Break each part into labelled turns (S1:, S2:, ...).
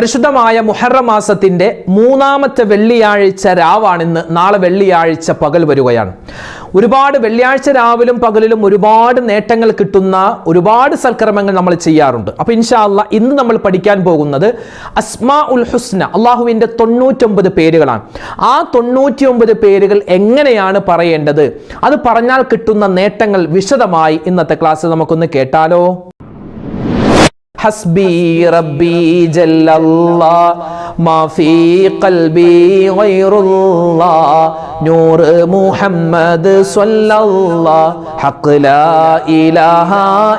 S1: പരിശുദ്ധമായ മുഹറം മാസത്തിന്റെ മൂന്നാമത്തെ വെള്ളിയാഴ്ച രാവാണിന്ന് നാളെ വെള്ളിയാഴ്ച പകൽ വരികയാണ്. ഒരുപാട് വെള്ളിയാഴ്ച രാവിലും പകലിലും ഒരുപാട് നേട്ടങ്ങൾ കിട്ടുന്ന ഒരുപാട് സൽക്കർമ്മങ്ങൾ നമ്മൾ ചെയ്യാറുണ്ട്. അപ്പൊ ഇൻഷാല്ല ഇന്ന് നമ്മൾ പഠിക്കാൻ പോകുന്നത് അസ്മാ ഉൽ ഹുസ്ന അള്ളാഹുവിന്റെ തൊണ്ണൂറ്റൊമ്പത് പേരുകളാണ്. ആ തൊണ്ണൂറ്റിയൊമ്പത് പേരുകൾ എങ്ങനെയാണ് പറയേണ്ടത്? അത് പറഞ്ഞാൽ കിട്ടുന്ന നേട്ടങ്ങൾ വിശദമായി ഇന്നത്തെ ക്ലാസ് നമുക്കൊന്ന് കേട്ടാലോ? حسبي ربي جل الله ما في قلبي غير الله نور محمد صلى الله حق لا إله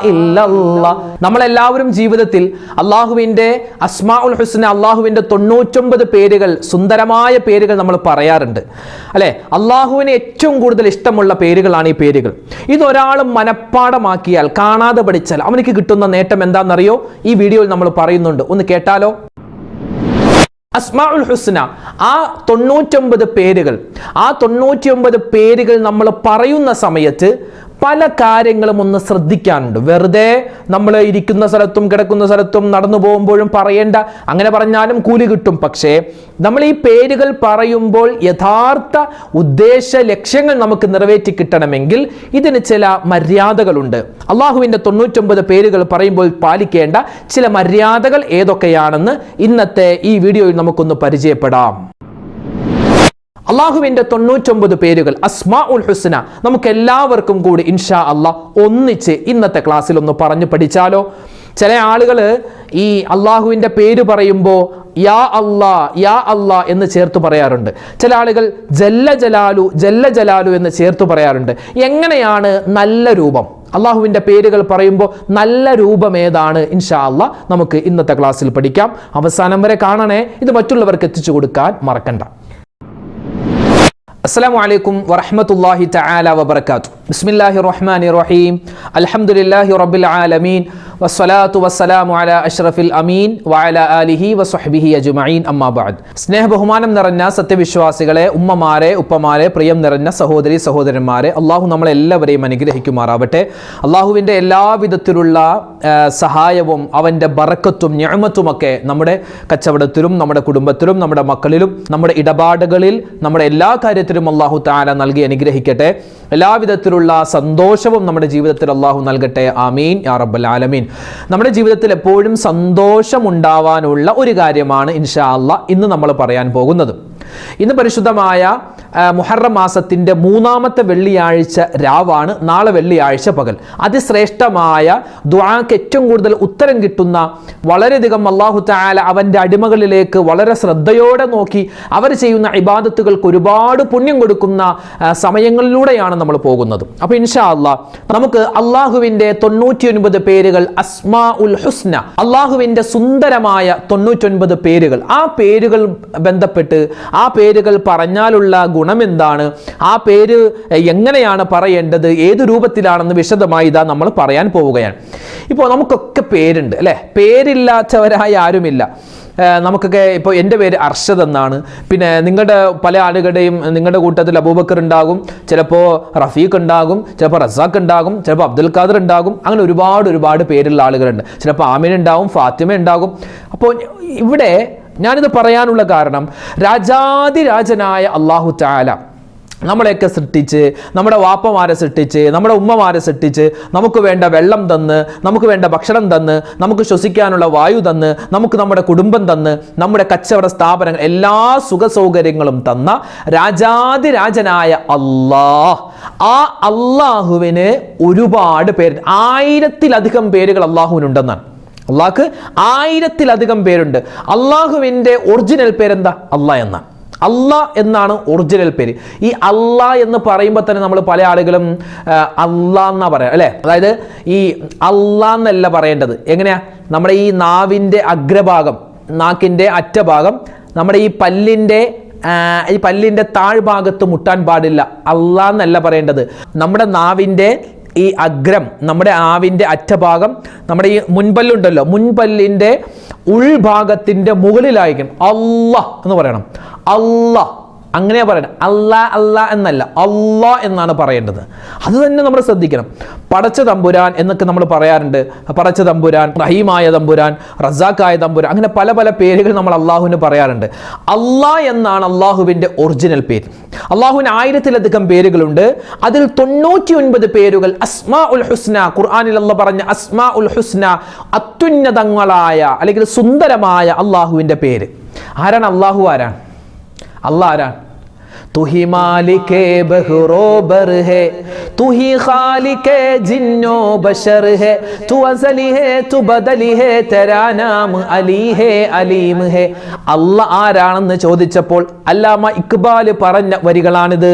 S1: إلا الله നമ്മളെല്ലാവരും ജീവിതത്തിൽ അള്ളാഹുവിൻ്റെ അസ്മാ ഉൽ ഹുസ്ന അള്ളാഹുവിൻ്റെ തൊണ്ണൂറ്റൊമ്പത് പേരുകൾ സുന്ദരമായ പേരുകൾ നമ്മൾ പറയാറുണ്ട് അല്ലെ അള്ളാഹുവിന് ഏറ്റവും കൂടുതൽ ഇഷ്ടമുള്ള പേരുകളാണ് ഈ പേരുകൾ ഇതൊരാൾ മനഃപ്പാടമാക്കിയാൽ കാണാതെ പഠിച്ചാൽ അവനിക്ക് കിട്ടുന്ന നേട്ടം എന്താണെന്നറിയോ ഈ വീഡിയോയിൽ നമ്മൾ പറയുന്നുണ്ട്. ഒന്ന് കേട്ടാലോ? അസ്മാഉൽ ഹുസ്ന ആ തൊണ്ണൂറ്റൊമ്പത് പേരുകൾ ആ തൊണ്ണൂറ്റിയൊമ്പത് പേരുകൾ നമ്മൾ പറയുന്ന സമയത്ത് പല കാര്യങ്ങളും ഒന്ന് ശ്രദ്ധിക്കാനുണ്ട്. വെറുതെ നമ്മൾ ഇരിക്കുന്ന സ്ഥലത്തും കിടക്കുന്ന സ്ഥലത്തും നടന്നു പോകുമ്പോഴും പറയേണ്ട അങ്ങനെ പറഞ്ഞാലും കൂലി കിട്ടും. പക്ഷേ നമ്മൾ ഈ പേരുകൾ പറയുമ്പോൾ യഥാർത്ഥ ഉദ്ദേശ ലക്ഷ്യങ്ങൾ നമുക്ക് നിറവേറ്റി കിട്ടണമെങ്കിൽ ഇതിന് ചില മര്യാദകളുണ്ട്. അള്ളാഹുവിന്റെ തൊണ്ണൂറ്റൊമ്പത് പേരുകൾ പറയുമ്പോൾ പാലിക്കേണ്ട ചില മര്യാദകൾ ഏതൊക്കെയാണെന്ന് ഇന്നത്തെ ഈ വീഡിയോയിൽ നമുക്കൊന്ന് പരിചയപ്പെടാം. അള്ളാഹുവിന്റെ തൊണ്ണൂറ്റൊമ്പത് പേരുകൾ അസ്മാ ഉൽ ഹുസ്ന നമുക്ക് എല്ലാവർക്കും കൂടി ഇൻഷാ അള്ളാഹ് ഒന്നിച്ച് ഇന്നത്തെ ക്ലാസ്സിൽ ഒന്ന് പറഞ്ഞു പഠിച്ചാലോ? ചില ആളുകൾ ഈ അള്ളാഹുവിന്റെ പേര് പറയുമ്പോൾ യാ അള്ളാ യാ അള്ളാ എന്ന് ചേർത്ത് പറയാറുണ്ട്. ചില ആളുകൾ ജല്ല ജലാലു ജല്ല ജലാലു എന്ന് ചേർത്ത് പറയാറുണ്ട്. എങ്ങനെയാണ് നല്ല രൂപം? അള്ളാഹുവിന്റെ പേരുകൾ പറയുമ്പോൾ നല്ല രൂപം ഏതാണ്? ഇൻഷാ അള്ളാ നമുക്ക് ഇന്നത്തെ ക്ലാസ്സിൽ പഠിക്കാം. അവസാനം വരെ കാണണേ. ഇത് മറ്റുള്ളവർക്ക് എത്തിച്ചു കൊടുക്കാൻ മറക്കണ്ട. അസ്സാം വലൈക്കും വറഹമത്തല്ലാഹി തആല വബർക്കാത്തു ബിസ്മില്ലാഹി റഹ്മാൻ റഹീം അൽഹംദുലില്ലാഹി റബ്ബിൽ ആലമീൻ. വസ്സലാത്തു വസ്സലാമു അല അഷ്റഫിൽ അമീൻ. വഅല ആലിഹി വസ്ഹബിഹി അജ്മഈൻ. അമ്മാബാദ് സ്നേഹ ബഹുമാനം നിറഞ്ഞ സത്യവിശ്വാസികളെ ഉമ്മമാരെ ഉപ്പമാരെ പ്രിയം നിറഞ്ഞ സഹോദരി സഹോദരന്മാരെ അള്ളാഹു നമ്മളെല്ലാവരെയും അനുഗ്രഹിക്കുമാറാവട്ടെ. അള്ളാഹുവിന്റെ എല്ലാവിധത്തിലുള്ള സഹായവും അവന്റെ ബറക്കത്തും ഞാമത്തുമൊക്കെ നമ്മുടെ കച്ചവടത്തിലും നമ്മുടെ കുടുംബത്തിലും നമ്മുടെ മക്കളിലും നമ്മുടെ ഇടപാടുകളിൽ നമ്മുടെ എല്ലാ കാര്യത്തിലും അള്ളാഹു താല നൽകി അനുഗ്രഹിക്കട്ടെ. എല്ലാവിധത്തിലുള്ള സന്തോഷവും നമ്മുടെ ജീവിതത്തിൽ അള്ളാഹു നൽകട്ടെ. ആമീൻ. യാ റബ്ബൽ ആലമീൻ. നമ്മുടെ ജീവിതത്തിൽ എപ്പോഴും സന്തോഷമുണ്ടാവാനുള്ള ഒരു കാര്യമാണ് ഇൻഷാ അള്ളാ ഇന്ന് നമ്മൾ പറയാൻ പോകുന്നത്. ഇന്ന് പരിശുദ്ധമായ മുഹറം മാസത്തിന്റെ മൂന്നാമത്തെ വെള്ളിയാഴ്ച രാവാണ്. നാളെ വെള്ളിയാഴ്ച പകൽ. അതിശ്രേഷ്ഠമായ ദ്വാക്ക് ഏറ്റവും കൂടുതൽ ഉത്തരം കിട്ടുന്ന വളരെയധികം അള്ളാഹു താല അവന്റെ അടിമകളിലേക്ക് വളരെ ശ്രദ്ധയോടെ നോക്കി അവർ ചെയ്യുന്ന ഇബാദത്തുകൾക്ക് ഒരുപാട് പുണ്യം കൊടുക്കുന്ന സമയങ്ങളിലൂടെയാണ് നമ്മൾ പോകുന്നത്. അപ്പോൾ ഇൻഷാ അള്ളാഹ് നമുക്ക് അള്ളാഹുവിന്റെ തൊണ്ണൂറ്റിയൊൻപത് പേരുകൾ അസ്മാ ഉൽ ഹുസ്ന അള്ളാഹുവിന്റെ സുന്ദരമായ തൊണ്ണൂറ്റൊൻപത് പേരുകൾ ആ പേരുകൾ ബന്ധപ്പെട്ട് ആ പേരുകൾ പറഞ്ഞാലുള്ള ഗുണം എന്താണ് ആ പേര് എങ്ങനെയാണ് പറയേണ്ടത്? ഏത് രൂപത്തിലാണെന്ന് വിശദമായി ഇതാ നമ്മൾ പറയാൻ പോവുകയാണ്. ഇപ്പോൾ നമുക്കൊക്കെ പേരുണ്ട് അല്ലേ? പേരില്ലാത്തവരായി ആരുമില്ല. നമുക്കൊക്കെ ഇപ്പോൾ എന്റെ പേര് അർഷദ് എന്നാണ്. പിന്നെ നിങ്ങളുടെ പല ആളുകളുടെയും നിങ്ങളുടെ കൂട്ടത്തിൽ അബൂബക്കർ ഉണ്ടാകും ചിലപ്പോൾ റഫീഖ് ഉണ്ടാകും ചിലപ്പോൾ റസാഖ് ഉണ്ടാകും ചിലപ്പോൾ അബ്ദുൽ ഖാദർ ഉണ്ടാകും. അങ്ങനെ ഒരുപാട് ഒരുപാട് പേരുള്ള ആളുകളുണ്ട്. ചിലപ്പോൾ ആമിൻ ഉണ്ടാകും ഫാത്തിമ ഉണ്ടാകും. അപ്പോൾ ഇവിടെ ഞാനിത് പറയാനുള്ള കാരണം രാജാതിരാജനായ അള്ളാഹു താല നമ്മളെയൊക്കെ സൃഷ്ടിച്ച് നമ്മുടെ വാപ്പമാരെ സൃഷ്ടിച്ച് നമ്മുടെ ഉമ്മമാരെ സൃഷ്ടിച്ച് നമുക്ക് വേണ്ട വെള്ളം തന്ന് നമുക്ക് വേണ്ട ഭക്ഷണം തന്ന് നമുക്ക് ശ്വസിക്കാനുള്ള വായു തന്ന് നമുക്ക് നമ്മുടെ കുടുംബം തന്ന് നമ്മുടെ കച്ചവട സ്ഥാപനങ്ങൾ എല്ലാ സുഖ സൗകര്യങ്ങളും തന്ന രാജാതിരാജനായ അള്ളാഹ് ആ അള്ളാഹുവിന് ഒരുപാട് പേര് ആയിരത്തിലധികം പേരുകൾ അള്ളാഹുവിനുണ്ടെന്നാണ് അള്ളാഹ്ക്ക് ആയിരത്തിലധികം പേരുണ്ട്. അള്ളാഹുവിന്റെ ഒറിജിനൽ പേരെന്താ? അള്ളാ എന്നാണ് അള്ളാ എന്നാണ് ഒറിജിനൽ പേര്. ഈ അള്ളാ എന്ന് പറയുമ്പോൾ തന്നെ നമ്മൾ പല ആളുകളും അല്ല എന്നാ പറയാം അല്ലേ? അതായത് ഈ അല്ല എന്നല്ല പറയേണ്ടത്. എങ്ങനെയാ? നമ്മുടെ ഈ നാവിന്റെ അഗ്രഭാഗം നാക്കിന്റെ അറ്റഭാഗം നമ്മുടെ ഈ പല്ലിന്റെ ഈ പല്ലിന്റെ താഴ്ഭാഗത്ത് മുട്ടാൻ പാടില്ല. അല്ല എന്നല്ല പറയേണ്ടത്. നമ്മുടെ നാവിന്റെ ഈ അഗ്രം നമ്മുടെ ആവിന്റെ അറ്റഭാഗം നമ്മുടെ ഈ മുൻപല്ലുണ്ടല്ലോ മുൻപല്ലിന്റെ ഉൾഭാഗത്തിന്റെ മുകളിലായിരിക്കണം അല്ല എന്ന് പറയണം. അള്ളാഹ്. അങ്ങനെയാ പറയണം അല്ലാ അല്ല എന്നല്ല അള്ളാ എന്നാണ് പറയേണ്ടത്. അത് തന്നെ നമ്മൾ ശ്രദ്ധിക്കണം. പടച്ച തമ്പുരാൻ എന്നൊക്കെ നമ്മൾ പറയാറുണ്ട്. പടച്ച തമ്പുരാൻ റഹീമായ തമ്പുരാൻ റസാഖായ തമ്പുരാൻ അങ്ങനെ പല പല പേരുകൾ നമ്മൾ അള്ളാഹുവിന് പറയാറുണ്ട്. അള്ളാ എന്നാണ് അള്ളാഹുവിന്റെ ഒറിജിനൽ പേര്. അള്ളാഹുവിന് ആയിരത്തിലധികം പേരുകളുണ്ട്. അതിൽ തൊണ്ണൂറ്റി ഒൻപത് പേരുകൾ അസ്മാ ഉൽ ഹുസ്ന ഖുർആാനിൽ അല്ല പറഞ്ഞ അസ്മാ ഉൽ ഹുസ്ന അത്യുന്നതങ്ങളായ അല്ലെങ്കിൽ സുന്ദരമായ അള്ളാഹുവിന്റെ പേര്. ആരാണ് അള്ളാഹു ആരാണ്? അല്ല ആരാണ് തുഹി മാലികേ ബഹുറോബർ ഹേ തുഹി ഖാലികേ ജിന്നോ ബശർ ഹേ തു അസലി തു ബദലി ഹേ തരാ നാം അലീം ഹേ അല്ല ആരാണെന്ന് ചോദിച്ചപ്പോൾ അല്ലാമ ഇക്ബാൽ പറഞ്ഞ വരികളാണിത്.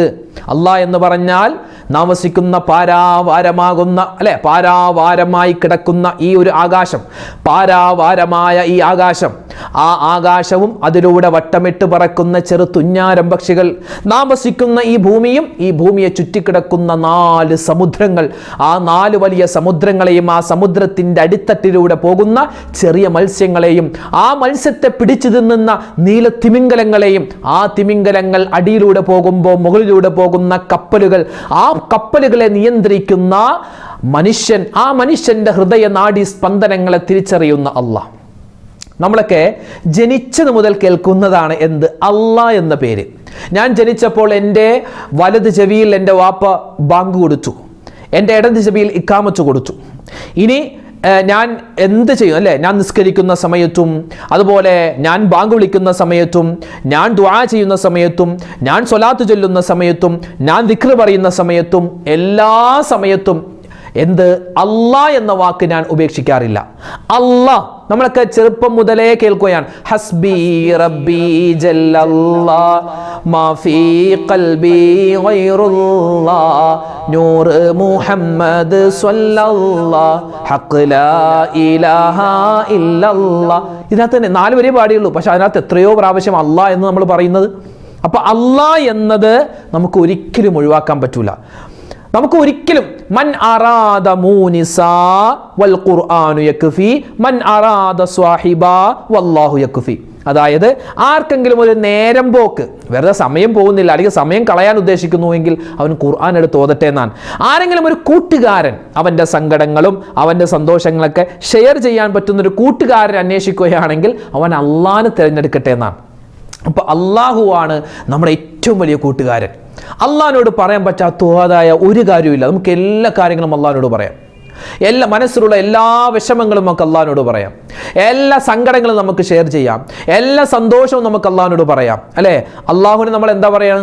S1: അള്ളാഹ് എന്ന് പറഞ്ഞാൽ താമസിക്കുന്ന പാരാവാരമാകുന്ന അല്ലെ? പാരാവാരമായി കിടക്കുന്ന ഈ ഒരു ആകാശം പാരാവാരമായ ഈ ആകാശം. ആ ആകാശവും അതിലൂടെ വട്ടമിട്ട് പറക്കുന്ന ചെറു തുഞ്ഞാരം പക്ഷികൾ താമസിക്കുന്ന ഈ ഭൂമിയും ഈ ഭൂമിയെ ചുറ്റിക്കിടക്കുന്ന നാല് സമുദ്രങ്ങൾ. ആ നാല് വലിയ സമുദ്രങ്ങളെയും ആ സമുദ്രത്തിന്റെ അടിത്തട്ടിലൂടെ പോകുന്ന ചെറിയ മത്സ്യങ്ങളെയും ആ മത്സ്യത്തെ പിടിച്ചു തിന്നുന്ന നീല തിമിംഗലങ്ങളെയും ആ തിമിംഗലങ്ങൾ അടിയിലൂടെ പോകുമ്പോൾ മുകളിലൂടെ പോകുന്ന കപ്പലുകൾ. ആ കപ്പലുകളെ നിയന്ത്രിക്കുന്ന മനുഷ്യൻ ആ മനുഷ്യന്റെ ഹൃദയ നാഡി സ്പന്ദനങ്ങളെ തിരിച്ചറിയുന്ന അള്ളാഹ് നമ്മളൊക്കെ ജനിച്ചത് മുതൽ കേൾക്കുന്നതാണ് എന്ത്? അല്ല എന്ന പേര്. ഞാൻ ജനിച്ചപ്പോൾ എന്റെ വലത് ചെവിയിൽ എന്റെ വാപ്പ ബാങ്ക് കൊടുത്തു. എന്റെ ഇടത് ചെവിയിൽ ഇക്കാമത്ത് കൊടുത്തു. ഇനി ഞാൻ എന്ത് ചെയ്യും? അല്ലേ? ഞാൻ നിസ്കരിക്കുന്ന സമയത്തും അതുപോലെ ഞാൻ ബാങ്ക് വിളിക്കുന്ന സമയത്തും ഞാൻ ദുആ ചെയ്യുന്ന സമയത്തും ഞാൻ സ്വലാത്ത് ചൊല്ലുന്ന സമയത്തും ഞാൻ ദിക്ർ പറയുന്ന സമയത്തും എല്ലാ സമയത്തും എന്ത്? അല്ലാ എന്ന വാക്ക് ഞാൻ ഉപേക്ഷിക്കാറില്ല. അല്ലാ നമ്മളൊക്കെ ചെറുപ്പം മുതലേ കേൾക്കുകയാണ്. ഹസ്ബി റബ്ബി ജല്ലല്ലാ മുഹമ്മദ് സ്വല്ലല്ലാ ഹഖ് ലാ ഇലാഹ ഇല്ലല്ലാ. ഇതിനകത്ത് തന്നെ നാല് വരെ പാടിയുള്ളൂ. പക്ഷെ അതിനകത്ത് എത്രയോ പ്രാവശ്യം അല്ലാ എന്ന് നമ്മൾ പറയുന്നത്. അപ്പൊ അല്ലാ എന്നത് നമുക്ക് ഒരിക്കലും ഒഴിവാക്കാൻ പറ്റൂല. നമുക്ക് ഒരിക്കലും മൻ അറാദ മൂനിസ വൽ ഖുർആനു യക്ഫി മൻ അറാദ സ്വാഹിബ വല്ലാഹു യക്ഫി. അതായത് ആർക്കെങ്കിലും ഒരു നേരം പോക്ക് വെറുതെ സമയം പോകുന്നില്ല അല്ലെങ്കിൽ സമയം കളയാൻ ഉദ്ദേശിക്കുന്നുവെങ്കിൽ അവൻ ഖുർആൻ എടുത്ത് ഓതട്ടെ എന്നാണ്. ആരെങ്കിലും ഒരു കൂട്ടുകാരൻ അവന്റെ സങ്കടങ്ങളും അവന്റെ സന്തോഷങ്ങളൊക്കെ ഷെയർ ചെയ്യാൻ പറ്റുന്ന ഒരു കൂട്ടുകാരൻ അന്വേഷിക്കുകയാണെങ്കിൽ അവൻ അള്ളാഹ് തിരഞ്ഞെടുക്കട്ടെ എന്നാണ്. അപ്പോൾ അള്ളാഹുവാണ് നമ്മുടെ ഏറ്റവും വലിയ കൂട്ടുകാരൻ. അള്ളാഹിനോട് പറയാൻ പറ്റാത്തതായ ഒരു കാര്യമില്ല നമുക്ക് എല്ലാ കാര്യങ്ങളും അള്ളാഹിനോട് പറയാം. എല്ലാ മനസ്സിലുള്ള എല്ലാ വിഷമങ്ങളും നമുക്ക് അള്ളാഹിനോട് പറയാം. എല്ലാ സങ്കടങ്ങളും നമുക്ക് ഷെയർ ചെയ്യാം. എല്ലാ സന്തോഷവും നമുക്ക് അള്ളാഹിനോട് പറയാം. അല്ലേ? അള്ളാഹുവിനെ നമ്മൾ എന്താ പറയാ?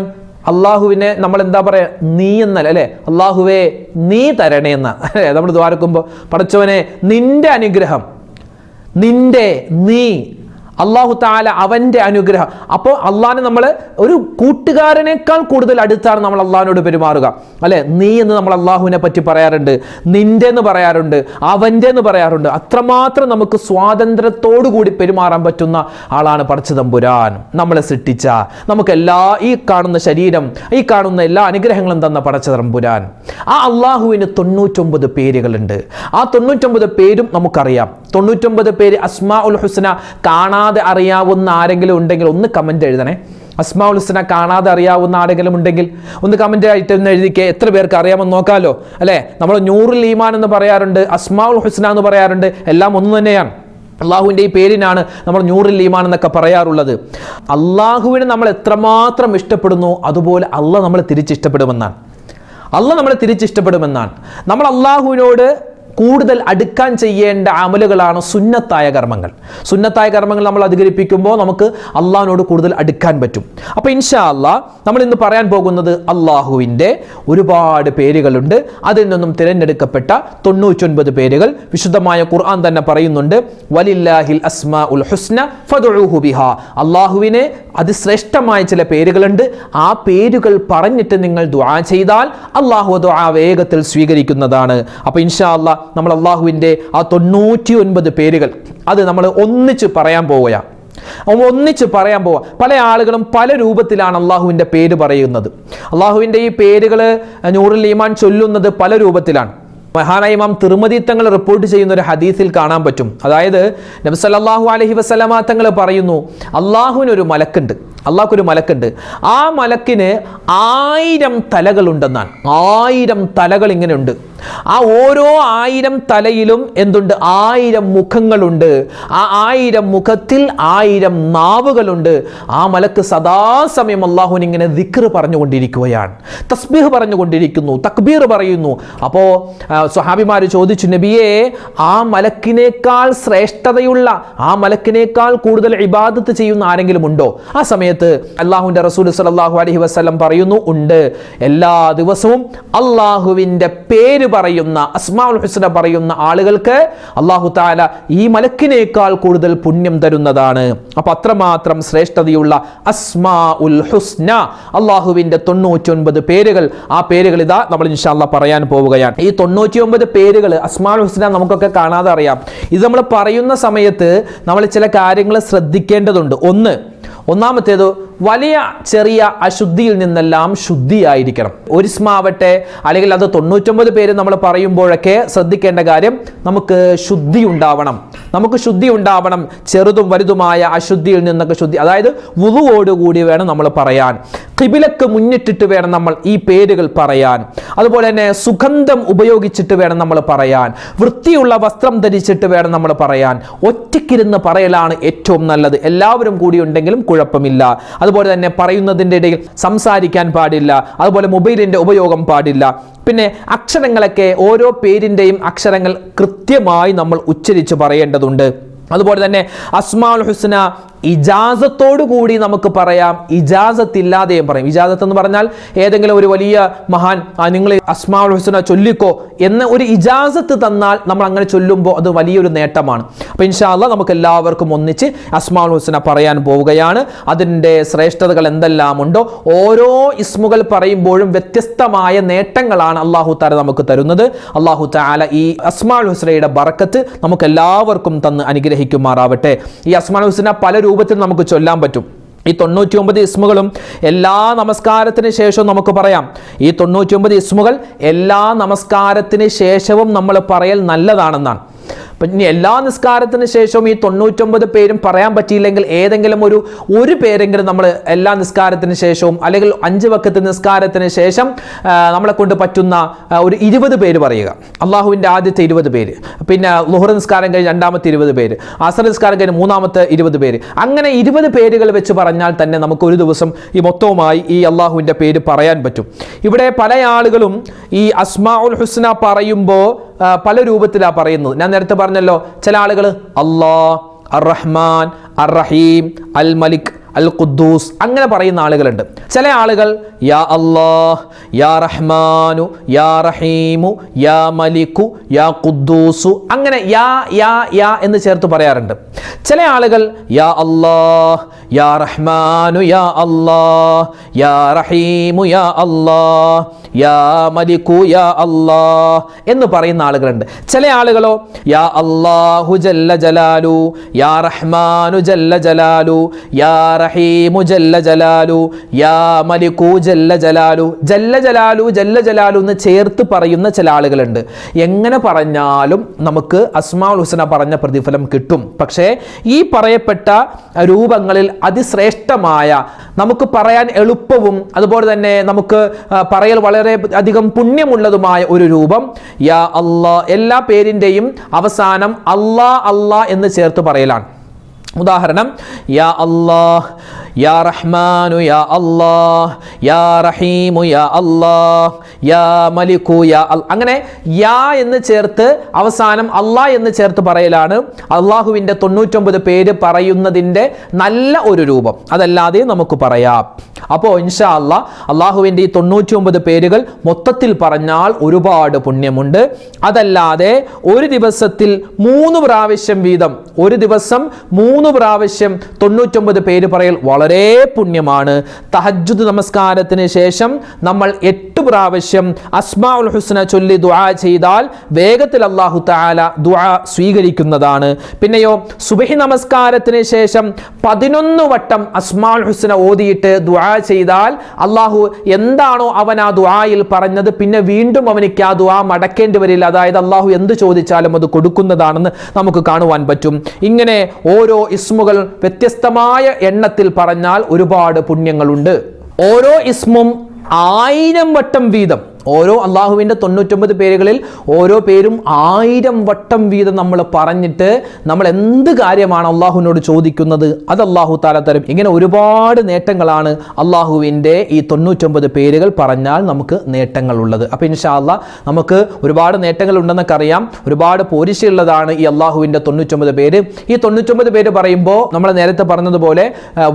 S1: അള്ളാഹുവിനെ നമ്മൾ എന്താ പറയാ? നീ എന്നല്ല അല്ലേ? അള്ളാഹുവേ നീ തരണേ എന്ന. അല്ലേ? നമ്മൾ ദ്വാരക്കുമ്പോൾ പഠിച്ചവനെ നിന്റെ അനുഗ്രഹം. നിന്റെ നീ. അള്ളാഹു താല അവന്റെ അനുഗ്രഹം. അപ്പോൾ അള്ളാഹിനെ നമ്മൾ ഒരു കൂട്ടുകാരനേക്കാൾ കൂടുതൽ അടുത്താണ് നമ്മൾ അള്ളാഹിനോട് പെരുമാറുക. അല്ലെ? നീ എന്ന് നമ്മൾ അള്ളാഹുവിനെ പറ്റി പറയാറുണ്ട്. നിന്റെ എന്ന് പറയാറുണ്ട്. അവന്റെ എന്ന് പറയാറുണ്ട്. അത്രമാത്രം നമുക്ക് സ്വാതന്ത്ര്യത്തോടു കൂടി പെരുമാറാൻ പറ്റുന്ന ആളാണ് പടച്ചതമ്പുരാൻ. നമ്മളെ സൃഷ്ടിച്ച നമുക്ക് എല്ലാ ഈ കാണുന്ന ശരീരം ഈ കാണുന്ന എല്ലാ അനുഗ്രഹങ്ങളും തന്ന പടച്ചതമ്പുരാൻ. ആ അള്ളാഹുവിന് തൊണ്ണൂറ്റൊമ്പത് പേരുകളുണ്ട്. ആ തൊണ്ണൂറ്റൊമ്പത് പേരും നമുക്കറിയാം. തൊണ്ണൂറ്റൊമ്പത് പേര് അസ്മാ ഉൽ ഹുസ്ന കാണാതെ അറിയാവുന്ന ആരെങ്കിലും ഉണ്ടെങ്കിൽ ഒന്ന് കമന്റ് എഴുതണേ. അസ്മാ ഉൽസന ഹുസ്ന കാണാതെ അറിയാവുന്ന ആരെങ്കിലും ഉണ്ടെങ്കിൽ ഒന്ന് കമന്റ് ആയിട്ട് ഒന്ന് എഴുതിക്കേ. എത്ര പേർക്ക് അറിയാമെന്ന് നോക്കാമല്ലോ അല്ലേ? നമ്മൾ നൂറുൽ ഈമാൻ എന്ന് പറയാറുണ്ട് അസ്മാ ഉൽ ഹുസ്ന എന്ന് പറയാറുണ്ട് എല്ലാം ഒന്ന് തന്നെയാണ്. അള്ളാഹുവിന്റെ ഈ പേരിനാണ് നമ്മൾ നൂറിൽ ഈമാൻ എന്നൊക്കെ പറയാറുള്ളത്. അള്ളാഹുവിനെ നമ്മൾ എത്രമാത്രം ഇഷ്ടപ്പെടുന്നു അതുപോലെ അള്ളാഹ് നമ്മളെ തിരിച്ചിഷ്ടപ്പെടുമെന്നാണ്. അള്ള നമ്മളെ തിരിച്ചിഷ്ടപ്പെടുമെന്നാണ്. നമ്മൾ അള്ളാഹുവിനോട് കൂടുതൽ അടുക്കാൻ ചെയ്യേണ്ട അമലുകളാണ് സുന്നത്തായ കർമ്മങ്ങൾ. സുന്നത്തായ കർമ്മങ്ങൾ നമ്മൾ അധികരിപ്പിക്കുമ്പോൾ നമുക്ക് അള്ളാഹിനോട് കൂടുതൽ അടുക്കാൻ പറ്റും. അപ്പോൾ ഇൻഷാ അള്ളാഹ് നമ്മൾ ഇന്ന് പറയാൻ പോകുന്നത് അള്ളാഹുവിന്റെ ഒരുപാട് പേരുകളുണ്ട്. അതിൽ നിന്നും തിരഞ്ഞെടുക്കപ്പെട്ട തൊണ്ണൂറ്റൊൻപത് പേരുകൾ വിശുദ്ധമായ ഖുർആൻ തന്നെ പറയുന്നുണ്ട് വലില്ലാഹിൽ അസ്മാ ഉൽ ഹുസ്ന ഫുബിഹ ബിഹ. അള്ളാഹുവിന് അതിശ്രേഷ്ഠമായ ചില പേരുകളുണ്ട്. ആ പേരുകൾ പറഞ്ഞിട്ട് നിങ്ങൾ ദുആ ചെയ്താൽ അള്ളാഹു ദുആ വേഗത്തിൽ സ്വീകരിക്കുന്നതാണ്. അപ്പോൾ ഇൻഷാ അള്ളാഹ് നമ്മൾ അള്ളാഹുവിന്റെ ആ തൊണ്ണൂറ്റി ഒൻപത് പേരുകൾ. അത് നമ്മൾ ഒന്നിച്ച് പറയാൻ പോവുകയാണ് ഒന്നിച്ച് പറയാൻ പോവാ പല ആളുകളും പല രൂപത്തിലാണ് അള്ളാഹുവിന്റെ പേര് പറയുന്നത്. അള്ളാഹുവിന്റെ ഈ പേരുകൾ നൂറിൽ ഈമാൻ ചൊല്ലുന്നത് പല രൂപത്തിലാണ്. മഹാനായ ഇമാം തിരുമതി തങ്ങൾ റിപ്പോർട്ട് ചെയ്യുന്ന ഒരു ഹദീസിൽ കാണാൻ പറ്റും. അതായത് നബി അലഹി വസല്ലമ തങ്ങൾ പറയുന്നു അള്ളാഹുവിനൊരു മലക്കുണ്ട്. അള്ളാഹ്ക്കൊരു മലക്കുണ്ട്. ആ മലക്കിന് ആയിരം തലകളുണ്ടെന്നാണ്. ആയിരം തലകൾ ഇങ്ങനെയുണ്ട് ആ ഓരോ ആയിരം തലയിലും എന്തുണ്ട്? ആയിരം മുഖങ്ങളുണ്ട്. ആ ആയിരം മുഖത്തിൽ ആയിരം നാവുകളുണ്ട്. ആ മലക്ക് സദാസമയം അള്ളാഹുവിന് ഇങ്ങനെ ദിക്ർ പറഞ്ഞുകൊണ്ടിരിക്കുകയാണ്. തസ്ബീഹ് പറഞ്ഞുകൊണ്ടിരിക്കുന്നു. തക്ബീർ പറയുന്നു. അപ്പോൾ സ്വഹാബിമാർ ചോദിച്ചു നബിയെ ആ മലക്കിനേക്കാൾ ശ്രേഷ്ഠതയുള്ള ആ മലക്കിനേക്കാൾ കൂടുതൽ ഇബാദത്ത് ചെയ്യുന്ന ആരെങ്കിലും ഉണ്ടോ? ആ സമയത്ത് അള്ളാഹുവിന്റെ റസൂൽ സലാഹു അലഹി വസ്ലം പറയുന്നു ഉണ്ട്. എല്ലാ ദിവസവും അള്ളാഹുവിന്റെ പേര് പറയുന്ന അസ്മാഉൽ ഹുസ്ന പറയുന്ന ആളുകൾക്ക് അള്ളാഹു താല ഈ മലക്കിനേക്കാൾ കൂടുതൽ പുണ്യം തരുന്നതാണ്. അപ്പൊ അത്രമാത്രം ശ്രേഷ്ഠതയുള്ള അസ്മാ ഉൽ ഹുസ്ന അള്ളാഹുവിന്റെ തൊണ്ണൂറ്റി പേരുകൾ. ആ പേരുകൾ ഇതാ നമ്മൾ ഇൻഷാല്ല പറയാൻ പോവുകയാണ്. ഈ തൊണ്ണൂറ്റി ഒമ്പത് പേരുകൾ അസ്മാഉൽ ഹുസ്ന നമുക്കൊക്കെ കാണാതെ അറിയാം. ഇത് നമ്മൾ പറയുന്ന സമയത്ത് നമ്മൾ ചില കാര്യങ്ങൾ ശ്രദ്ധിക്കേണ്ടതുണ്ട്. ഒന്ന് ഒന്നാമത്തേത് വലിയ ചെറിയ അശുദ്ധിയിൽ നിന്നെല്ലാം ശുദ്ധിയായിരിക്കണം. ഒരു സ്മാവട്ടെ അല്ലെങ്കിൽ അത് തൊണ്ണൂറ്റൊമ്പത് പേര് നമ്മൾ പറയുമ്പോഴൊക്കെ ശ്രദ്ധിക്കേണ്ട കാര്യം നമുക്ക് ശുദ്ധി ഉണ്ടാവണം. നമുക്ക് ശുദ്ധി ഉണ്ടാവണം ചെറുതും വലുതുമായ അശുദ്ധിയിൽ നിന്നൊക്കെ ശുദ്ധി. അതായത് വുതുവോടുകൂടി വേണം നമ്മൾ പറയാൻ. കിബിലക്ക് മുന്നിട്ടിട്ട് വേണം നമ്മൾ ഈ പേരുകൾ പറയാൻ. അതുപോലെ തന്നെ സുഗന്ധം ഉപയോഗിച്ചിട്ട് വേണം നമ്മൾ പറയാൻ. വൃത്തിയുള്ള വസ്ത്രം ധരിച്ചിട്ട് വേണം നമ്മൾ പറയാൻ. ഒറ്റയ്ക്കിരുന്ന് പറയലാണ് ഏറ്റവും നല്ലത്. എല്ലാവരും കൂടി ഉണ്ടെങ്കിലും കുഴപ്പമില്ല. അതുപോലെ തന്നെ പറയുന്നതിന്റെ ഇടയിൽ സംസാരിക്കാൻ പാടില്ല അതുപോലെ മൊബൈലിന്റെ ഉപയോഗം പാടില്ല. പിന്നെ അക്ഷരങ്ങളൊക്കെ ഓരോ പേരിന്റെയും അക്ഷരങ്ങൾ കൃത്യമായി നമ്മൾ ഉച്ചരിച്ച് പറയേണ്ടതുണ്ട്. അതുപോലെ തന്നെ അസ്മാൽ ഹുസ്ന ഇജാസത്തോടു കൂടി നമുക്ക് പറയാം ഇജാസത്ത് ഇല്ലാതെയും പറയും. ഇജാസത്ത് എന്ന് പറഞ്ഞാൽ ഏതെങ്കിലും ഒരു വലിയ മഹാൻ നിങ്ങൾ അസ്മാഉൽ ഹുസന ചൊല്ലിക്കോ എന്ന ഒരു ഇജാസത്ത് തന്നാൽ നമ്മൾ അങ്ങനെ ചൊല്ലുമ്പോൾ അത് വലിയൊരു നേട്ടമാണ്. അപ്പോൾ ഇൻഷാല്ല നമുക്ക് എല്ലാവർക്കും ഒന്നിച്ച് അസ്മാൽ ഹുസന പറയാൻ പോവുകയാണ്. അതിന്റെ ശ്രേഷ്ഠതകൾ എന്തെല്ലാം ഉണ്ടോ? ഓരോ ഇസ്മുകൾ പറയുമ്പോഴും വ്യത്യസ്തമായ നേട്ടങ്ങളാണ് അള്ളാഹു താല നമുക്ക് തരുന്നത്. അള്ളാഹു താല ഈ അസ്മാഉൽ ഹുസ്നയുടെ ബറക്കത്ത് നമുക്ക് എല്ലാവർക്കും തന്ന് അനുഗ്രഹിക്കുമാറാവട്ടെ. ഈ അസ്മാഉൽ ഹുസ്ന പല രൂപത്തിൽ നമുക്ക് ചൊല്ലാൻ പറ്റും. ഈ തൊണ്ണൂറ്റി ഒമ്പത് ഇസ്മുകളും എല്ലാ നമസ്കാരത്തിന് ശേഷവും നമുക്ക് പറയാം. ഈ തൊണ്ണൂറ്റി ഒമ്പത് ഇസ്മുകൾ എല്ലാ നമസ്കാരത്തിന് ശേഷവും നമ്മൾ പറയൽ നല്ലതാണെന്നാണ്. അപ്പം ഇനി എല്ലാ നിസ്കാരത്തിന് ശേഷവും ഈ തൊണ്ണൂറ്റൊമ്പത് പേരും പറയാൻ പറ്റിയില്ലെങ്കിൽ ഏതെങ്കിലും ഒരു ഒരു പേരെങ്കിലും നമ്മൾ എല്ലാ നിസ്കാരത്തിന് ശേഷവും അല്ലെങ്കിൽ അഞ്ച് വക്കത്ത് നിസ്കാരത്തിന് ശേഷം നമ്മളെ കൊണ്ട് പറ്റുന്ന ഒരു ഇരുപത് പേര് പറയുക. അള്ളാഹുവിന്റെ ആദ്യത്തെ ഇരുപത് പേര്. പിന്നെ ലുഹർ നിസ്കാരം കഴിഞ്ഞ് രണ്ടാമത്തെ ഇരുപത് പേര്. അസർ നിസ്കാരം കഴിഞ്ഞ് മൂന്നാമത്തെ ഇരുപത് പേര്. അങ്ങനെ ഇരുപത് പേരുകൾ വെച്ച് പറഞ്ഞാൽ തന്നെ നമുക്ക് ഒരു ദിവസം ഈ മൊത്തവുമായി ഈ അള്ളാഹുവിന്റെ പേര് പറയാൻ പറ്റും. ഇവിടെ പല ആളുകളും ഈ അസ്മാ ഉൽ ഹുസ്ന പറയുമ്പോൾ പല രൂപത്തിലാണ് പറയുന്നത്. ഞാൻ നേരത്തെ പറഞ്ഞല്ലോ. ചില ആളുകൾ അള്ളാ അർ റഹ്മാൻ അർ റഹീം അൽ മലിക് അൽ ഖുദ്ദൂസ് അങ്ങനെ പറയുന്ന ആളുകളുണ്ട്. ചില ആളുകൾ യാ അള്ളാഹ് യാ റഹ്മാനു യാ റഹീമു യാ മലിക്കു യാ ഖുദ്ദൂസു അങ്ങനെ യാ യാ യാ എന്ന് ചേർത്ത് പറയാറുണ്ട്. ചില ആളുകൾ യാ അള്ളാഹ് യാ റഹ്മാനു യാ അള്ളാഹ് യാ റഹീമു യാ അള്ളാഹ് യാ മലിക്കു യാ അള്ളാഹ് എന്ന് പറയുന്ന ആളുകളുണ്ട്. ചില ആളുകളോ യാ അള്ളാഹു ജല്ല ജലാലു യാ റഹ്മാനു ജല്ല ജലാലു യാ റഹീമു ജല്ല ജലാലു യാ മലിക്കു ജല്ല ജലാലു ജല്ല ജലാലു ജല്ല ജലാലു എന്ന് ചേർത്ത് പറയുന്ന ചില ആളുകളുണ്ട്. എങ്ങനെ പറഞ്ഞാലും നമുക്ക് അസ്മാഉൽ ഹുസന പറഞ്ഞ പ്രതിഫലം കിട്ടും. പക്ഷേ ഈ പറയപ്പെട്ട രൂപങ്ങളിൽ അതിശ്രേഷ്ഠമായ നമുക്ക് പറയാൻ എളുപ്പവും അതുപോലെ തന്നെ നമുക്ക് പറയൽ വളരെ അധികം പുണ്യമുള്ളതുമായ ഒരു രൂപം യാ അള്ളാ എല്ലാ പേരിന്റെയും അവസാനം അല്ലാ അല്ലാ എന്ന് ചേർത്ത് പറയലാണ്. ഉദാഹരണം യാ അല്ലാഹ് യാ റഹ്മാനു യാ അല്ലാഹ് യാ റഹീമു യാ അല്ലാഹ് യാ മലിക്കു യാ അങ്ങനെ യാ എന്ന് ചേർത്ത് അവസാനം അള്ളാ എന്ന് ചേർത്ത് പറയലാണ്. അള്ളാഹുവിന്റെ തൊണ്ണൂറ്റൊമ്പത് പേര് പറയുന്നതിന്റെ നല്ല ഒരു രൂപം. അതല്ലാതെ നമുക്ക് പറയാം. അപ്പോൾ ഇൻഷാ അള്ളാ അള്ളാഹുവിന്റെ ഈ തൊണ്ണൂറ്റി ഒമ്പത് പേരുകൾ മൊത്തത്തിൽ പറഞ്ഞാൽ ഒരുപാട് പുണ്യമുണ്ട്. അതല്ലാതെ ഒരു ദിവസത്തിൽ മൂന്ന് പ്രാവശ്യം വീതം ഒരു ദിവസം മൂന്ന് പ്രാവശ്യം തൊണ്ണൂറ്റൊമ്പത് പേര് പറയൽ വളരെ പുണ്യമാണ്. തഹജുദ് നമസ്കാരത്തിന് ശേഷം നമ്മൾ എട്ട് പ്രാവശ്യം അസ്മാ ഉൽ ഹുസ്ന ചൊല്ലി ദുആ ചെയ്താൽ വേഗത്തിൽ അള്ളാഹു താല ദുആ സ്വീകരിക്കുന്നതാണ്. പിന്നെയോ സുബഹി നമസ്കാരത്തിന് ശേഷം പതിനൊന്ന് വട്ടം അസ്മാ ഉൽ ഹുസ്ന ഓതിയിട്ട് ദുആ ചെയ്താൽ അള്ളാഹു എന്താണോ അവൻ ആ ദുആയിൽ പറഞ്ഞത് പിന്നെ വീണ്ടും അവനിക്ക് ആ ദുആ മടക്കേണ്ടി വരില്ല. അതായത് അള്ളാഹു എന്ത് ചോദിച്ചാലും അത് കൊടുക്കുന്നതാണെന്ന് നമുക്ക് കാണുവാൻ പറ്റും. ഇങ്ങനെ ഓരോ ഇസ്മുകൾ വ്യത്യസ്തമായ എണ്ണത്തിൽ പറഞ്ഞാൽ ഒരുപാട് പുണ്യങ്ങളുണ്ട്. ഓരോ ഇസ്മും ആയിരം വട്ടം വീതം. ഓരോ അള്ളാഹുവിന്റെ തൊണ്ണൂറ്റൊമ്പത് പേരുകളിൽ ഓരോ പേരും ആയിരം വട്ടം വീതം നമ്മൾ പറഞ്ഞിട്ട് നമ്മൾ എന്ത് കാര്യമാണ് അള്ളാഹുവിനോട് ചോദിക്കുന്നത് അത് അള്ളാഹു താല തരും. ഇങ്ങനെ ഒരുപാട് നേട്ടങ്ങളാണ് അള്ളാഹുവിന്റെ ഈ തൊണ്ണൂറ്റൊമ്പത് പേരുകൾ പറഞ്ഞാൽ നമുക്ക് നേട്ടങ്ങളുള്ളത്. അപ്പോൾ ഇൻഷാല്ല നമുക്ക് ഒരുപാട് നേട്ടങ്ങൾ ഉണ്ടെന്നൊക്കെ അറിയാം. ഒരുപാട് പോരിശയുള്ളതാണ് ഈ അള്ളാഹുവിന്റെ തൊണ്ണൂറ്റൊമ്പത് പേര്. ഈ തൊണ്ണൂറ്റൊമ്പത് പേര് പറയുമ്പോൾ നമ്മൾ നേരത്തെ പറഞ്ഞതുപോലെ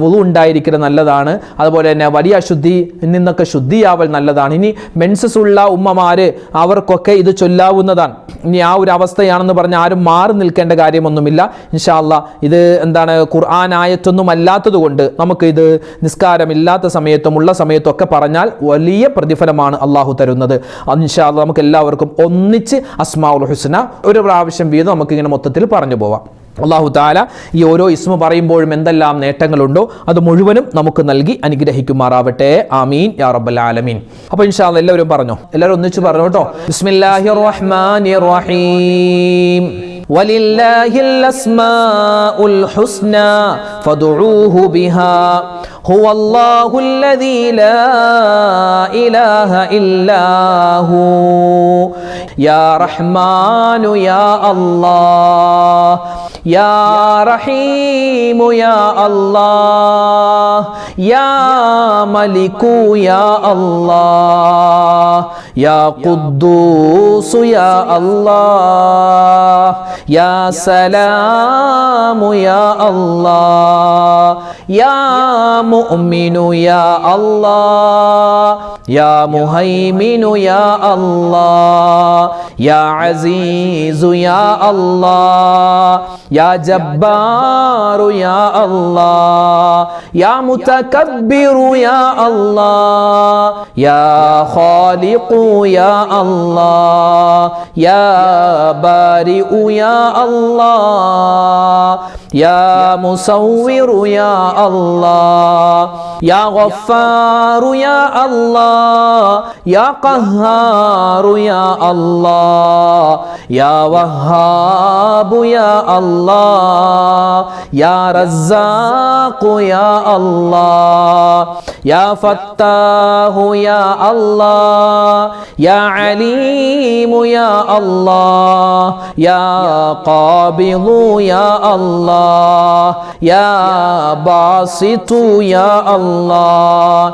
S1: വുളു ഉണ്ടായിരിക്കുന്നത് നല്ലതാണ്. അതുപോലെ തന്നെ വലിയ അശുദ്ധി നിന്നൊക്കെ ശുദ്ധിയാവൽ നല്ലതാണ്. ഇനി മെൻസസ് ഉള്ള ഉമ്മമാര് അവർക്കൊക്കെ ഇത് ചൊല്ലാവുന്നതാണ്. ഇനി ആ ഒരു അവസ്ഥയാണെന്ന് പറഞ്ഞ് ആരും മാറി നിൽക്കേണ്ട കാര്യമൊന്നുമില്ല. ഇൻഷാല്ല ഇത് എന്താണ് ഖുർആൻ ആയത്തൊന്നും അല്ലാത്തത് കൊണ്ട് നമുക്ക് ഇത് നിസ്കാരമില്ലാത്ത സമയത്തും ഉള്ള സമയത്തും ഒക്കെ പറഞ്ഞാൽ വലിയ പ്രതിഫലമാണ് അള്ളാഹു തരുന്നത്. ഇൻഷാല്ല നമുക്ക് എല്ലാവർക്കും ഒന്നിച്ച് അസ്മാഉൽ ഹുസ്ന ഒരു പ്രാവശ്യം വീതം നമുക്കിങ്ങനെ മൊത്തത്തിൽ പറഞ്ഞു പോവാം. അള്ളാഹു താല ഈ ഓരോ ഇസ്മ പറയുമ്പോഴും എന്തെല്ലാം നേട്ടങ്ങളുണ്ടോ അത് മുഴുവനും നമുക്ക് നൽകി അനുഗ്രഹിക്കുമാറാവട്ടെ ആമീൻ യാ റബ്ബൽ ആലമീൻ അപ്പോൾ ഇൻഷാല്ല എല്ലാവരും പറഞ്ഞോ എല്ലാവരും ഒന്നിച്ച് പറഞ്ഞു കേട്ടോ ബിസ്മില്ലാഹിർ റഹ്മാനിർ റഹീം ولله الأسماء الحسنى فادعوه بها هو الله الذي لا إله إلا هو يا رحمن يا الله يا رحيم يا الله يا ملك يا الله يا قدوس يا الله يا سلام يا الله يا مؤمن يا الله يا مهيمن يا الله يا عزيز يا الله يا جبار يا الله يا متكبر يا الله يا خالق يا الله يا بارئ يا الله يا مصور يا الله يا غفار يا الله يا قهار يا الله يا وهاب يا الله يا رزاق يا الله يا فتاه يا الله يا عليم يا الله يا قابض يا الله يا باسط يا الله.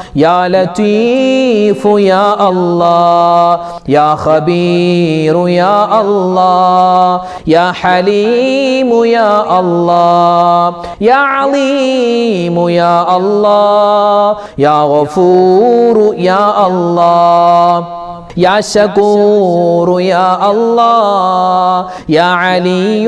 S1: يا لطيف يا الله يا خبير يا الله يا حليم يا الله يا عظيم يا الله يا غفور يا الله. يا شكور يا الله يا علي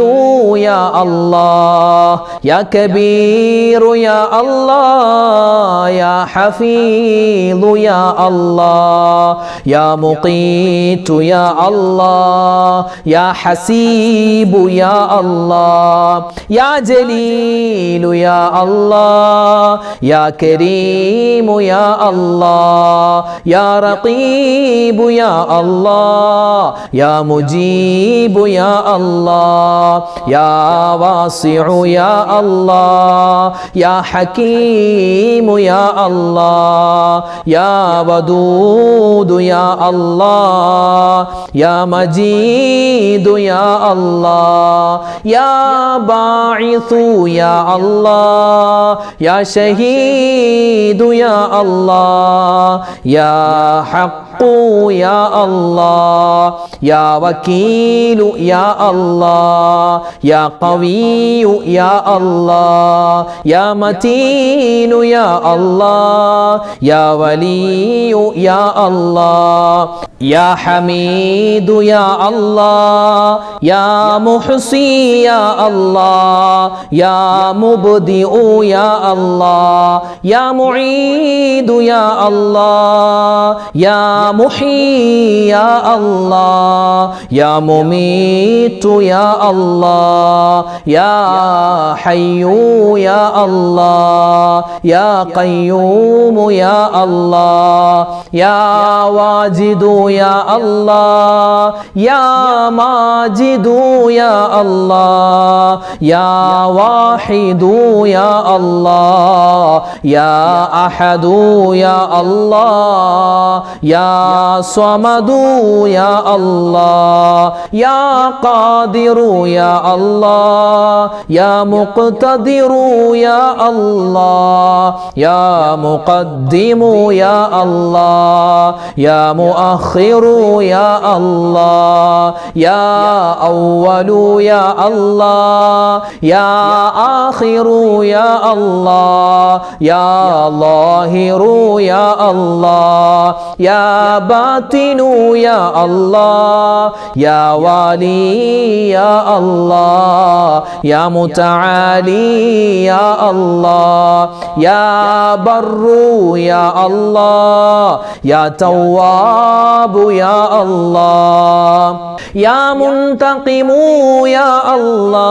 S1: يا الله يا كبير يا الله يا حفيظ يا الله يا مقيت يا الله يا حسيب يا الله يا جليل يا الله يا كريم يا الله يا رقيب يا الله يا مجيب يا الله يا واسع يا الله يا حكيم يا الله يا ودود يا الله يا مجيد يا الله يا باعث يا الله يا شهيد يا الله يا حق യാ അല്ലാ യാ വക്കീലു യാ അല്ലാ യാ ഖവിയു യാ അല്ലാ യാ മതീനു യാ അല്ലാ യാ വലിയു യാ അല്ലാ യാ ഹമീദു യാ അല്ലാ യാ മുഹ്സി യാ അല്ലാ യാ മുബ്ദിഉ യാ അല്ലാ യാ മുഈദു യാ അല്ലാ യാ മുഹീ യാ അല്ലാ യാ മുമീതു യാ അല്ലാ യാ ഹയ്യു യാ അല്ലാ യാ ഖയ്യൂമു യാ അല്ലാ യാ വാജിദു യാ അല്ലാ യാ മാജിദു യാ അല്ലാ യാ വാഹിദു യാ അല്ലാ യാ അഹദു യാ അല്ലാ യാ സ്വമദു യാ അല്ലാ യാ ഖാദിറു യാ അല്ലാ യാ മുഖ്തദിറു യാ അല്ലാ യാ മുഖദ്ദിമു യാ അല്ലാ യാ മുഅഖിറു യാ അല്ലാ യാ അവ്വലു യാ അല്ലാ യാ ആഖിറു യാ അല്ലാ യാ ലാഹിറു യാ അല്ലാ യാ ബാത്തിനു യാ അല്ലാ യാ വാലി യാ അല്ലാ യാ മുതആലി യാ അല്ലാ യാ ബറു യാ അല്ലാ യാ തവ്വാബു യാ അല്ലാ യാ മുൻതഖിമു യാ അല്ലാ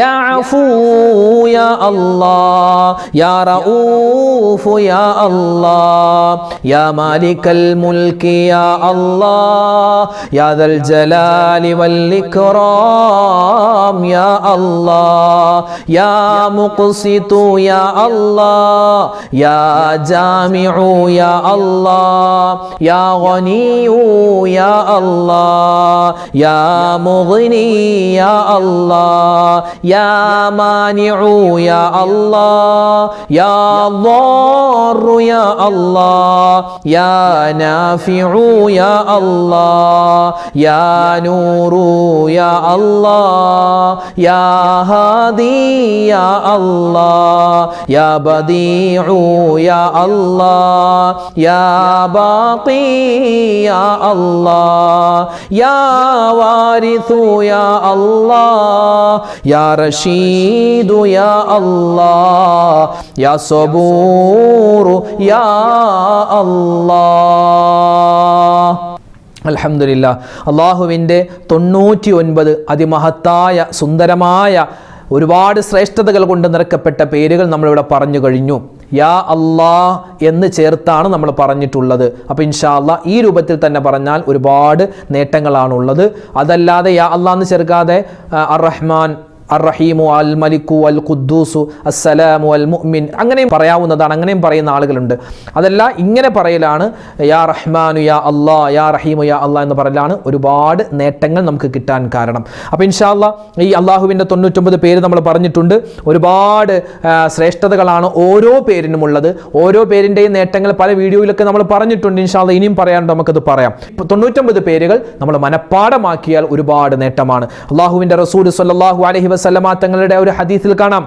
S1: യാ അഫൂ യാ അല്ലാ യാ റഊഫ് യാ അല്ലാ യാ മാലിക്കൽ മുൽക്കി യാ അല്ലാ യാ ദൽ ജലാലി വൽ الحرام يا الله يا مقسط يا الله يا جامع يا الله يا غني يا الله يا مغني يا الله يا مانع يا الله يا ضار يا الله يا نافع يا الله يا نور يا الله. يا هادي يا الله يا بديع يا الله يا باقي يا الله يا وارث يا الله يا رشيد يا الله يا صبور يا الله. അൽഹംദുലില്ല. അള്ളാഹുവിന്റെ തൊണ്ണൂറ്റി ഒൻപത് അതിമഹത്തായ സുന്ദരമായ ഒരുപാട് ശ്രേഷ്ഠതകൾ കൊണ്ട് നിറക്കപ്പെട്ട പേരുകൾ നമ്മളിവിടെ പറഞ്ഞു കഴിഞ്ഞു. യാ അല്ലാ എന്ന് ചേർത്താണ് നമ്മൾ പറഞ്ഞിട്ടുള്ളത്. അപ്പോൾ ഇൻഷാ അല്ലാ ഈ രൂപത്തിൽ തന്നെ പറഞ്ഞാൽ ഒരുപാട് നേട്ടങ്ങളാണുള്ളത്. അതല്ലാതെ യാ അള്ളാ എന്ന് ചേർക്കാതെ അർ റഹ്മാൻ അർ അൽ മലിക്കു അൽ ഖുദ്ദൂസു അസ്സലാമു അൽ മുഅ്മിൻ അങ്ങനെയും പറയാവുന്നതാണ് അങ്ങനെയും പറയുന്ന ആളുകളുണ്ട്. അതല്ല ഇങ്ങനെ പറയലാണ് യാ റഹ്മാനു യാ അല്ലാ യാ റഹീമു യാ അല്ലാ എന്ന് പറയലാണ് ഒരുപാട് നേട്ടങ്ങൾ നമുക്ക് കിട്ടാൻ കാരണം. അപ്പോൾ ഇൻഷാല്ല ഈ അള്ളാഹുവിന്റെ തൊണ്ണൂറ്റൊമ്പത് പേര് നമ്മൾ പറഞ്ഞിട്ടുണ്ട്. ഒരുപാട് ശ്രേഷ്ഠതകളാണ് ഓരോ പേരിനുമുള്ളത്. ഓരോ പേരിന്റെയും നേട്ടങ്ങൾ പല വീഡിയോയിലൊക്കെ നമ്മൾ പറഞ്ഞിട്ടുണ്ട്. ഇൻഷാല്ല ഇനിയും പറയാനുണ്ട് നമുക്കത് പറയാം. തൊണ്ണൂറ്റൊമ്പത് പേരുകൾ നമ്മൾ മനഃപ്പാടമാക്കിയാൽ ഒരുപാട് നേട്ടമാണ്. അള്ളാഹുവിന്റെ റസൂൽ സല്ലല്ലാഹു അലൈഹി വസല്ലമ തങ്ങളുടെ ഒരു ഹദീസിൽ കാണാം.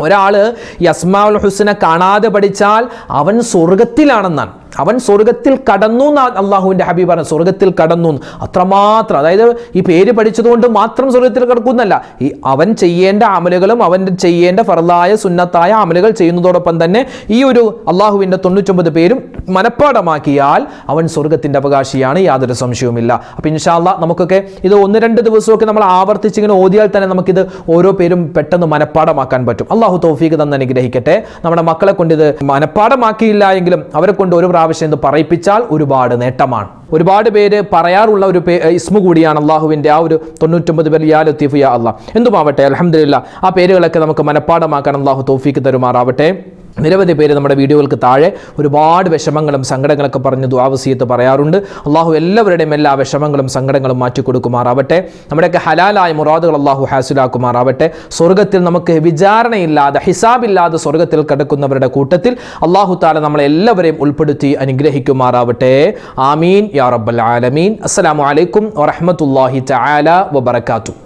S1: ഒരാൾ യസ്മാൽ ഹുസ്സിനെ കാണാതെ പഠിച്ചാൽ അവൻ സ്വർഗത്തിലാണെന്നാണ് അവൻ സ്വർഗത്തിൽ കടന്നു അള്ളാഹുവിന്റെ ഹബീബ് പറഞ്ഞു സ്വർഗത്തിൽ കടന്നു അത്രമാത്രം അതായത് ഈ പേര് പഠിച്ചതുകൊണ്ട് മാത്രം സ്വർഗത്തിൽ കിടക്കുന്നല്ല ഈ അവൻ ചെയ്യേണ്ട അമലുകളും അവൻ ചെയ്യേണ്ട ഫറലായ സുന്നത്തായ അമലുകൾ ചെയ്യുന്നതോടൊപ്പം തന്നെ ഈ ഒരു അള്ളാഹുവിന്റെ തൊണ്ണൂറ്റൊമ്പത് പേരും മനഃപ്പാടമാക്കിയാൽ അവൻ സ്വർഗത്തിന്റെ അവകാശിയാണ് യാതൊരു സംശയവുമില്ല. അപ്പം ഇൻഷാല്ല നമുക്കൊക്കെ ഇത് ഒന്ന് രണ്ട് ദിവസമൊക്കെ നമ്മൾ ആവർത്തിച്ചിങ്ങനെ ഓതിയാൽ തന്നെ നമുക്കിത് ഓരോ പേരും പെട്ടെന്ന് മനഃപ്പാടമാക്കാൻ പറ്റും. അള്ളാഹു തൗഫീഖ് തന്നെ അനുഗ്രഹിക്കട്ടെ. നമ്മുടെ മക്കളെ കൊണ്ട് ഇത് മനഃപ്പാടമാക്കിയില്ല എങ്കിലും അവരെ കൊണ്ട് ഒരു പ്രാവശ്യം എന്ന് പറയിപ്പിച്ചാൽ ഒരുപാട് നേട്ടമാണ്. ഒരുപാട് പേര് പറയാറുള്ള ഒരു ഇസ്മു കൂടിയാണ് അള്ളാഹുവിന്റെ ആ ഒരു തൊണ്ണൂറ്റൊമ്പത് പേര് യാ ലത്തീഫ് യാ അള്ളാഹ്. എന്തുമാവട്ടെ അലഹമില്ല ആ പേരുകളൊക്കെ നമുക്ക് മനഃപ്പാടമാക്കാൻ അള്ളാഹു തോഫിക്ക് തരുമാറാവട്ടെ. നിരവധി പേര് നമ്മുടെ വീഡിയോകൾക്ക് താഴെ ഒരുപാട് വിഷമങ്ങളും സങ്കടങ്ങളൊക്കെ പറഞ്ഞ് ദ്വാവസീയത്ത് പറയാറുണ്ട്. അള്ളാഹു എല്ലാവരുടെയും എല്ലാ വിഷമങ്ങളും സങ്കടങ്ങളും മാറ്റിക്കൊടുക്കുമാറാവട്ടെ നമ്മുടെയൊക്കെ ഹലാലായ മുറാദുകൾ അള്ളാഹു ഹാസിലാക്കുമാറാവട്ടെ. സ്വർഗത്തിൽ നമുക്ക് വിചാരണയില്ലാതെ ഹിസാബില്ലാതെ സ്വർഗത്തിൽ കിടക്കുന്നവരുടെ കൂട്ടത്തിൽ അള്ളാഹു താല നമ്മളെ എല്ലാവരെയും ഉൾപ്പെടുത്തി അനുഗ്രഹിക്കുമാറാവട്ടെ. ആമീൻ. യാ റബ്ബൽ ആലമീൻ. അസ്സലാമു അലൈക്കും വറഹ്മത്തുള്ളാഹി തആല വബറകാതുഹു.